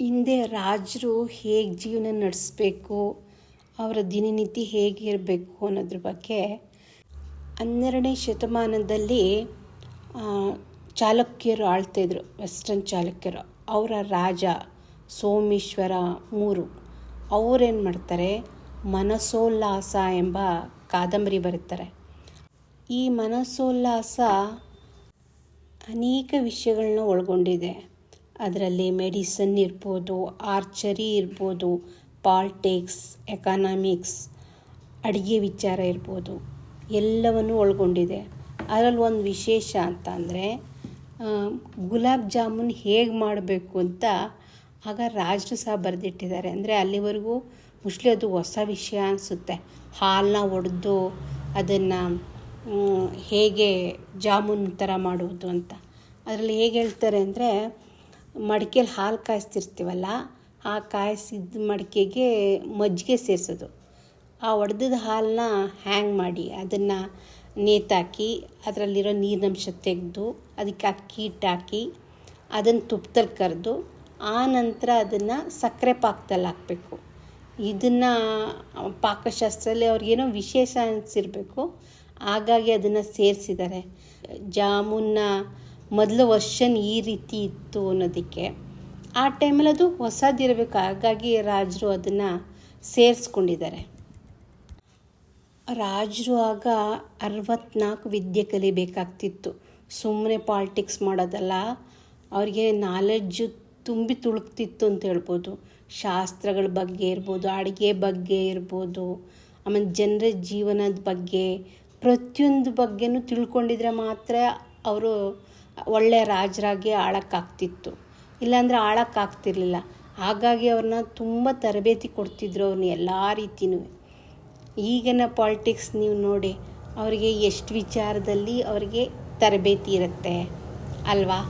ಹಿಂದೆ ರಾಜರು ಹೇಗೆ ಜೀವನ ನಡೆಸ್ಬೇಕು, ಅವರ ದಿನನಿತ್ಯ ಹೇಗಿರಬೇಕು ಅನ್ನೋದ್ರ ಬಗ್ಗೆ ಹನ್ನೆರಡನೇ ಶತಮಾನದಲ್ಲಿ ಚಾಲುಕ್ಯರು ಆಳ್ತಾಯಿದ್ರು ವೆಸ್ಟರ್ನ್ ಚಾಲುಕ್ಯರು. ಅವರ ರಾಜ ಸೋಮೇಶ್ವರ ಮೂರು. ಅವರೇನು ಮಾಡ್ತಾರೆ? ಮನಸೋಲ್ಲಾಸ ಎಂಬ ಕಾದಂಬರಿ ಬರುತ್ತಾರೆ ಈ ಮನಸೋಲ್ಲಾಸ ಅನೇಕ ವಿಷಯಗಳನ್ನ ಒಳಗೊಂಡಿದೆ. ಅದರಲ್ಲಿ ಮೆಡಿಸನ್ ಇರ್ಬೋದು, ಆರ್ಚರಿ ಇರ್ಬೋದು, ಪಾಲ್ಟಿಕ್ಸ್, ಎಕನಾಮಿಕ್ಸ್, ಅಡುಗೆ ವಿಚಾರ ಇರ್ಬೋದು, ಎಲ್ಲವನ್ನು ಒಳಗೊಂಡಿದೆ. ಅದರಲ್ಲಿ ಒಂದು ವಿಶೇಷ ಅಂತ ಅಂದರೆ ಗುಲಾಬ್ ಜಾಮೂನ್ ಹೇಗೆ ಮಾಡಬೇಕು ಅಂತ ಆಗ ರಾಜರು ಸಹ ಬರೆದಿಟ್ಟಿದ್ದಾರೆ. ಅಂದರೆ ಅಲ್ಲಿವರೆಗೂ ಮೋಸ್ಟ್ಲಿ ಅದು ಹೊಸ ವಿಷಯ ಅನಿಸುತ್ತೆ. ಹಾಲನ್ನ ಒಡೆದು ಅದನ್ನು ಹೇಗೆ ಜಾಮೂನ್ ಥರ ಮಾಡುವುದು ಅಂತ. ಅದರಲ್ಲಿ ಹೇಗೆ ಹೇಳ್ತಾರೆ ಅಂದರೆ ಮಡಿಕೆಲಿ ಹಾಲು ಕಾಯಿಸ್ತಿರ್ತೀವಲ್ಲ, ಆ ಕಾಯಿಸಿದ ಮಡಿಕೆಗೆ ಮಜ್ಜಿಗೆ ಸೇರಿಸೋದು. ಆ ಒಡೆದದ ಹಾಲನ್ನ ಹ್ಯಾಂಗ್ ಮಾಡಿ, ಅದನ್ನು ನೇತಾಕಿ, ಅದರಲ್ಲಿರೋ ನೀರಿನಂಶ ತೆಗೆದು, ಅದಕ್ಕೆ ಅಕ್ಕಿ ಹಿಟ್ಟಾಕಿ ಅದನ್ನು ತುಪ್ಪದಲ್ಲಿ ಕರೆದು, ಆ ನಂತರ ಅದನ್ನು ಸಕ್ಕರೆ ಪಾಕದಲ್ಲಿ ಹಾಕಬೇಕು. ಇದನ್ನು ಪಾಕಶಾಸ್ತ್ರದಲ್ಲಿ ಅವ್ರಿಗೇನೋ ವಿಶೇಷ ಅನಿಸಿರಬೇಕು. ಹಾಗಾಗಿ ಅದನ್ನು ಸೇರಿಸಿದ್ದಾರೆ ಜಾಮೂನ್ನ ಮೊದಲು ವರ್ಷನ್ ಈ ರೀತಿ ಇತ್ತು ಅನ್ನೋದಕ್ಕೆ. ಆ ಟೈಮಲ್ಲಿ ಅದು ಹೊಸದಿರಬೇಕು. ಹಾಗಾಗಿ ರಾಜರು ಅದನ್ನು ಸೇರಿಸ್ಕೊಂಡಿದ್ದಾರೆ. ರಾಜರು ಆಗ ಅರವತ್ನಾಲ್ಕು ವಿದ್ಯೆ ಕಲಿಬೇಕಾಗ್ತಿತ್ತು ಸುಮ್ಮನೆ ಪಾಲಿಟಿಕ್ಸ್ ಮಾಡೋದಲ್ಲ, ಅವ್ರಿಗೆ ನಾಲೆಡ್ಜು ತುಂಬಿ ತುಳುಕ್ತಿತ್ತು ಅಂತ ಹೇಳ್ಬೋದು. ಶಾಸ್ತ್ರಗಳ ಬಗ್ಗೆ ಇರ್ಬೋದು, ಅಡುಗೆ ಬಗ್ಗೆ ಇರ್ಬೋದು, ಆಮೇಲೆ ಜನರ ಜೀವನದ ಬಗ್ಗೆ ಪ್ರತಿಯೊಂದು ಬಗ್ಗೆನೂ ತಿಳ್ಕೊಂಡಿದ್ರೆ ಮಾತ್ರ ಅವರು ಒಳ್ಳೆಯ ರಾಜರಾಗಿ ಆಳಕ್ಕಾಗ್ತಿತ್ತು. ಇಲ್ಲಾಂದರೆ ಆಳಕ್ಕಾಗ್ತಿರ್ಲಿಲ್ಲ. ಹಾಗಾಗಿ ಅವ್ರನ್ನ ತುಂಬ ತರಬೇತಿ ಕೊಡ್ತಿದ್ರು ಅವ್ರನ್ನ ಎಲ್ಲ ರೀತಿಯೂ ಈಗಿನ ಪಾಲಿಟಿಕ್ಸ್ ನೀವು ನೋಡಿ, ಅವರಿಗೆ ಎಷ್ಟು ವಿಚಾರದಲ್ಲಿ ಅವರಿಗೆ ತರಬೇತಿ ಇರುತ್ತೆ, ಅಲ್ವಾ?